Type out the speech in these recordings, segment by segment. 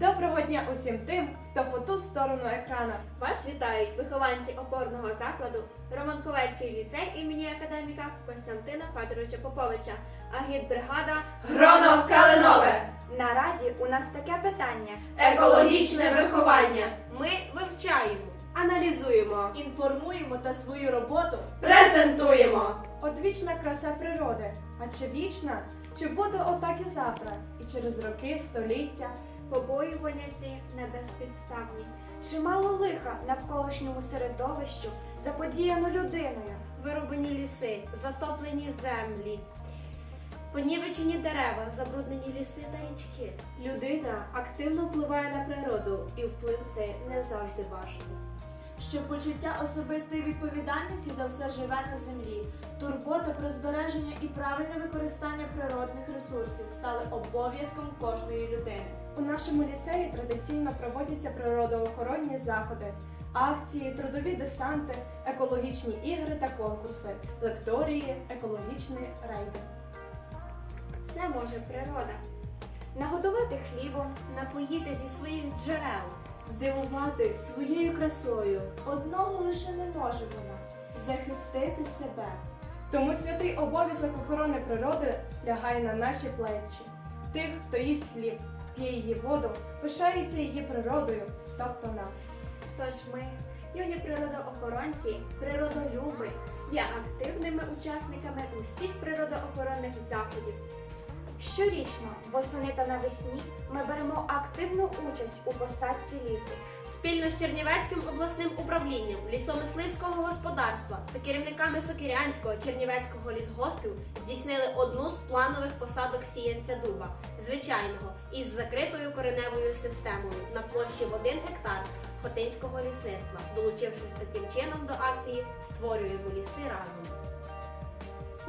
Доброго дня усім тим, хто по ту сторону екрана. Вас вітають вихованці опорного закладу Романковецький ліцей імені академіка Костянтина Федоровича Поповича, агітбригада Гроно Калинове! Наразі у нас таке питання. Екологічне виховання. Ми вивчаємо. Аналізуємо, інформуємо та свою роботу презентуємо. Одвічна краса природи. А чи вічна? Чи буде отак і завтра? І через роки, століття? Побоювання ці небезпідставні. Чимало лиха навколишньому середовищу заподіяно людиною. Вирубані ліси, затоплені землі, понівечені дерева, забруднені ліси та річки. Людина активно впливає на природу, і вплив цей не завжди бажаний. що почуття особистої відповідальності за все живе на землі, турбота про збереження і правильне використання природних ресурсів стали обов'язком кожної людини. У нашому ліцеї традиційно проводяться природоохоронні заходи, акції, трудові десанти, екологічні ігри та конкурси, лекторії, екологічні рейди. Все може природа. Нагодувати хлібом, Напоїти зі своїх джерел. Здивувати своєю красою. Одного лише не може вона захистити себе. Тому святий обов'язок охорони природи лягає на наші плечі. Тих, хто їсть хліб, п'є її воду, пишається її природою, тобто нас. Тож ми, юні природоохоронці, природолюби, є активними учасниками усіх природоохоронних заходів. щорічно, восени та навесні, ми беремо активну участь у посадці лісу. Спільно з Чернівецьким обласним управлінням лісомисливського господарства та керівниками Сокирянського Чернівецького лісгоспів здійснили одну з планових посадок сіянця дуба, звичайного, із закритою кореневою системою на площі в 1 гектар Хотинського лісництва, долучившись таким чином до акції Створюємо ліси разом.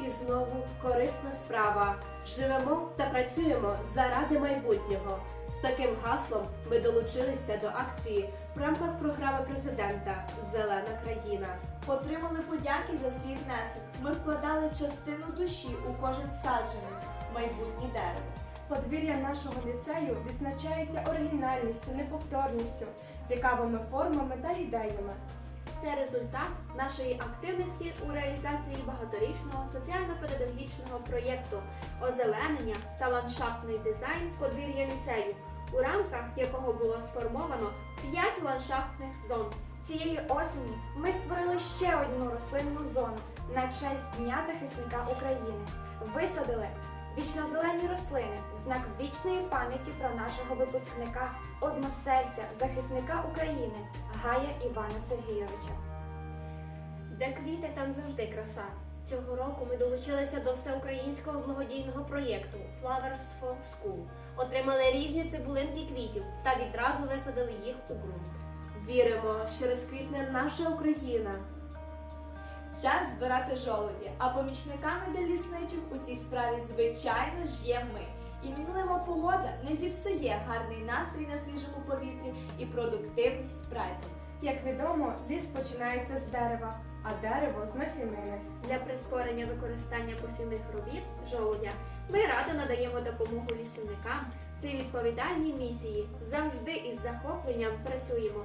І знову корисна справа. Живемо та працюємо заради майбутнього. З таким гаслом ми долучилися до акції в рамках програми президента Зелена країна. Отримали подяки за свій внесок. Ми вкладали частину душі у кожен саджанець, майбутнє дерево. Подвір'я нашого ліцею відзначається оригінальністю, неповторністю, цікавими формами та ідеями. Це результат нашої активності у реалізації багаторічного соціально-педагогічного проєкту озеленення та ландшафтний дизайн подвір'я ліцею, у рамках якого було сформовано 5 ландшафтних зон. Цієї осені ми створили ще одну рослинну зону на честь Дня захисника України. Висадили вічнозелені рослини, знак вічної пам'яті про нашого випускника, односельця, захисника України Гая Івана Сергійовича. Де квіти, там завжди краса. Цього року ми долучилися до всеукраїнського благодійного проєкту Flowers for School. Отримали різні цибулинки квітів та відразу висадили їх у ґрунт. Віримо, що розквітне наша Україна. Час збирати жолоді, а помічниками для лісничих у цій справі, звичайно ж, є ми. І мінлива погода не зіпсує гарний настрій на свіжому повітрі і продуктивність праці. Як відомо, ліс починається з дерева, а дерево з насінини. Для прискорення використання посівних робіт жолудя ми радо надаємо допомогу лісівникам. Цій відповідальній місії завжди із захопленням працюємо.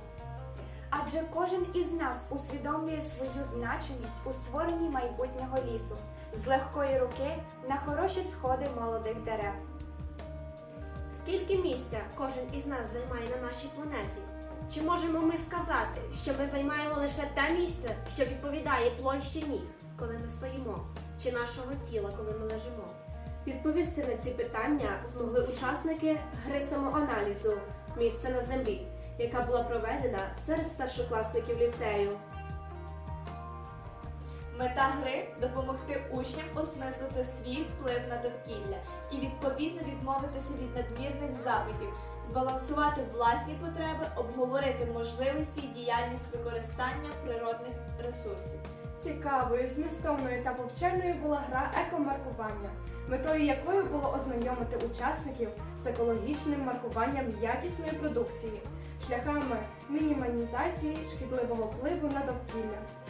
Адже кожен із нас усвідомлює свою значимість у створенні майбутнього лісу з легкої руки на хороші сходи молодих дерев. Скільки місця кожен із нас займає на нашій планеті? Чи можемо ми сказати, що ми займаємо лише те місце, що відповідає площі ніг, коли ми стоїмо, чи нашого тіла, коли ми лежимо? Відповісти на ці питання змогли учасники гри самоаналізу Місце на землі, яка була проведена серед старшокласників ліцею. Мета гри допомогти учням осмислити свій вплив на довкілля і відповідно відмовитися від надмірних запитів, збалансувати власні потреби, обговорити можливості і діяльність використання природних ресурсів. Цікавою, змістовною та повчальною була гра екомаркування, метою якої було ознайомити учасників з екологічним маркуванням якісної продукції, шляхами мінімалізації шкідливого впливу на довкілля.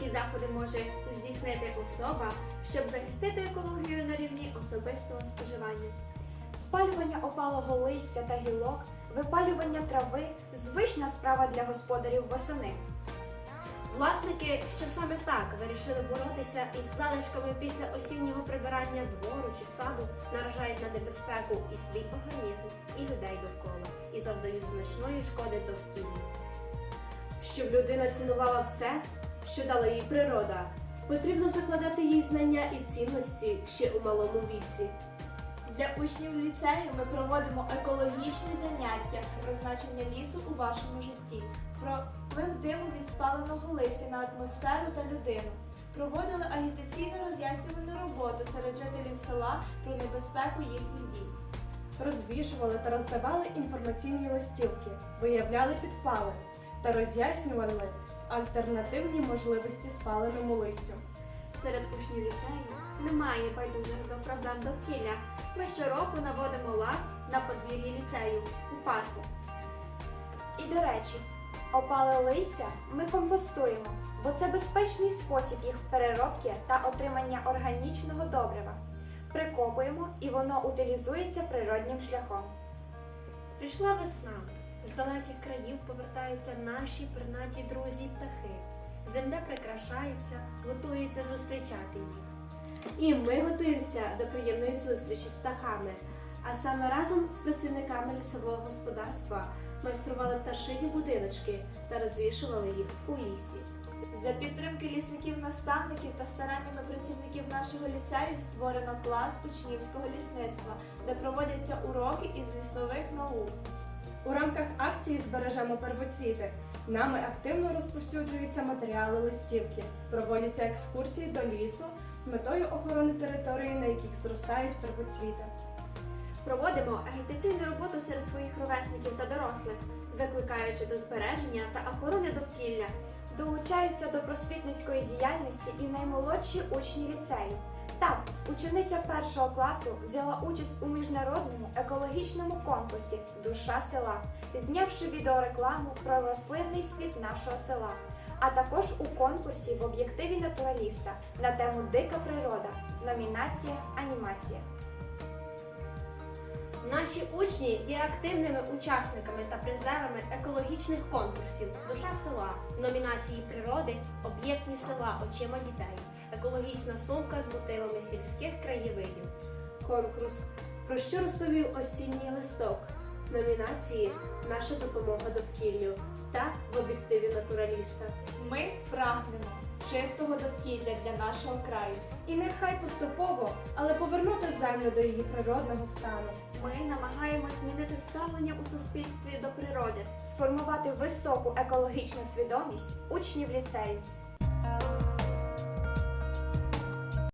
Які заходи може здійснити особа, щоб захистити екологію на рівні особистого споживання. спалювання опалого листя та гілок, випалювання трави звична справа для господарів восени. Власники, що саме так вирішили боротися із залишками після осіннього прибирання двору чи саду, наражають на небезпеку і свій організм, і людей довкола, і завдають значної шкоди довкіллю. Щоб людина цінувала все, що дала їй природа, потрібно закладати їй знання і цінності ще у малому віці. Для учнів ліцею ми проводимо екологічні заняття про значення лісу у вашому житті, про вплив диму від спаленого листя на атмосферу та людину. Проводили агітаційну роз'яснювальну роботу серед жителів села про небезпеку їхніх дій. Розвішували та роздавали інформаційні листівки, виявляли підпали та роз'яснювали альтернативні можливості спаленому листю. Серед учнів ліцею немає байдужих до проблем довкілля. Ми щороку наводимо лад на подвір'ї ліцею у парку. І до речі, опале листя ми компостуємо, бо це безпечний спосіб їх переробки та отримання органічного добрива. Прикопуємо і воно утилізується природнім шляхом. Прийшла весна. З далеких країв повертаються наші принаді друзі птахи. Земля прикрашається, готується зустрічати їх. І ми готуємося до приємної зустрічі з птахами. А саме разом з працівниками лісового господарства майстрували пташині будиночки та розвішували їх у лісі. За підтримки лісників-наставників та стараннями працівників нашого ліцею створено клас учнівського лісництва, де проводяться уроки із лісових наук. У рамках акції Збережемо первоцвіти нами активно розповсюджуються матеріали листівки, проводяться екскурсії до лісу з метою охорони території, на яких зростають первоцвіти. Проводимо агітаційну роботу серед своїх ровесників та дорослих, закликаючи до збереження та охорони довкілля. Долучаються до просвітницької діяльності і наймолодші учні ліцею. Так, учениця першого класу взяла участь у міжнародному екологічному конкурсі Душа села, знявши відеорекламу про рослинний світ нашого села, а також у конкурсі в об'єктиві натураліста на тему Дика природа. Номінація Анімація. Наші учні є активними учасниками та призерами екологічних конкурсів Душа села, номінації природи, об'єктні села очима дітей, екологічна сумка з мотивами сільських краєвидів. Конкурс про що розповів осінній листок, номінації Наша допомога довкіллю та в об'єктиві натураліста. Ми прагнемо чистого довкілля для нашого краю. І нехай поступово, але повернути землю до її природного стану. Ми намагаємось змінити ставлення у суспільстві до природи. Сформувати високу екологічну свідомість учнів ліцею.